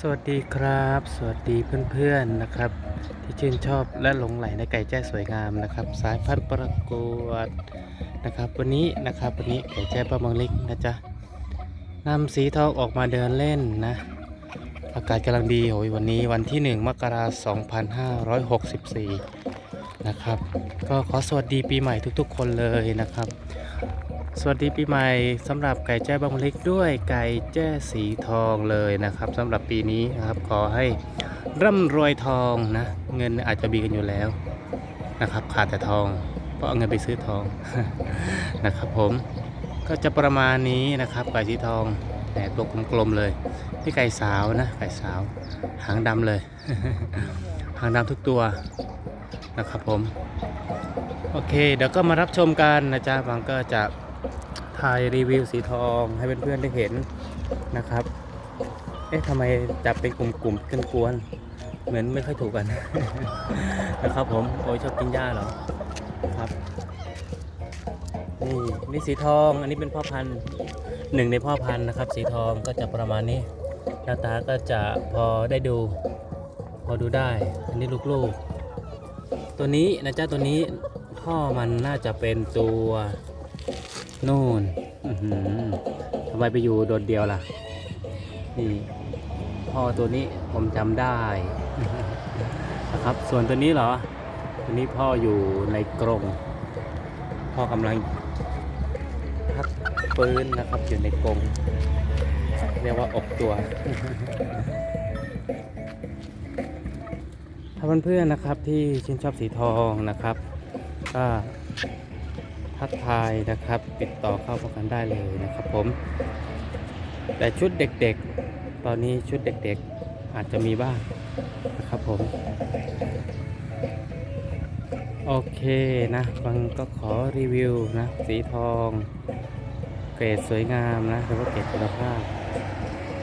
สวัสดีครับ สวัสดีเพื่อนๆนะครับ ที่ชื่นชอบและหลงไหลในไก่แจ้สวยงามนะครับ สายพันธุ์ประกวดนะครับ วันนี้นะครับวันนี้ไก่แจ้ประมังเล็กนะจ๊ะนำสีทองออกมาเดินเล่นนะ อากาศกำลังดีโอ้ยวันนี้วันที่ 1 มกราคม2564 นะครับ ก็ขอสวัสดีปีใหม่ทุกๆ คนเลยนะครับ สวัสดีปีใหม่สำหรับไก่แจ้บางเล็กด้วยไก่แจ้สีทองเลยนะครับสำหรับปีนี้นะครับขอให้ร่ำรวยทองนะ เงินอาจจะมีกันอยู่แล้วนะครับ ขาดแต่ทองเพราะเอาเงินไปซื้อทองนะครับ ผมก็จะประมาณนี้นะครับไก่สีทองแต่ตัวกลมๆเลยนี่ไก่สาวนะไก่สาว หางดำเลย หางดำทุกตัวนะครับผม โอเค เดี๋ยวก็มารับชมกันนะจ๊ะบางก็จะ ถ่ายรีวิวสีทองให้เพื่อนๆได้เห็นนะครับ เอ๊ะทำไมจับเป็นกลุ่มๆกันกวนเหมือนไม่ค่อยถูกกัน นะครับผม โอ้ยชอบกินหญ้าเหรอครับ นี่นี่สีทอง อันนี้เป็นพ่อพันธุ์หนึ่งในพ่อพันธุ์นะครับ สีทองก็จะประมาณนี้ หน้าตาก็จะพอได้ดู พอดูได้ อันนี้ลูกๆ ตัวนี้นะจ๊ะตัวนี้พ่อมันน่าจะเป็นตัว นู่นทำไมไปอยู่โดดเดียวล่ะ นี่พ่อตัวนี้ผมจำได้นะครับ ส่วนตัวนี้เหรอ ตัวนี้พ่ออยู่ในกรง พ่อกำลังพักปืนนะครับอยู่ในกรงเรียกว่าอบตัว ถ้าเพื่อนๆนะครับที่ชื่นชอบสีทองนะครับก็ ทักทายนะครับ ติดต่อเข้าพบกันได้เลยนะครับผม แต่ชุดเด็กๆ ตอนนี้ชุดเด็กๆอาจจะมีบ้างนะครับผม โอเคนะบางก็ขอรีวิวนะ สีทอง เกรดสวยงามนะหรือว่าเกรดคุณภาพ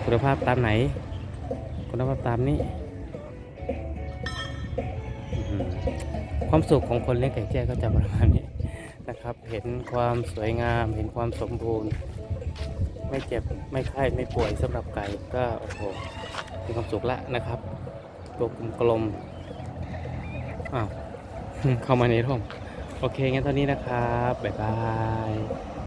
คุณภาพตามไหน คุณภาพตามนี้ความสุขของคนเลี้ยงไก่แจ้ก็จะประมาณนี้ นะครับ เห็นความสวยงาม เห็นความสมบูรณ์ ไม่เจ็บไม่ไข้ไม่ป่วยสำหรับไก่ก็โอ้โหมีความสุขละนะครับ ตัวกลมๆอ้าวเข้ามาในร่มโอเคงั้นตอนนี้นะครับ บ๊ายบาย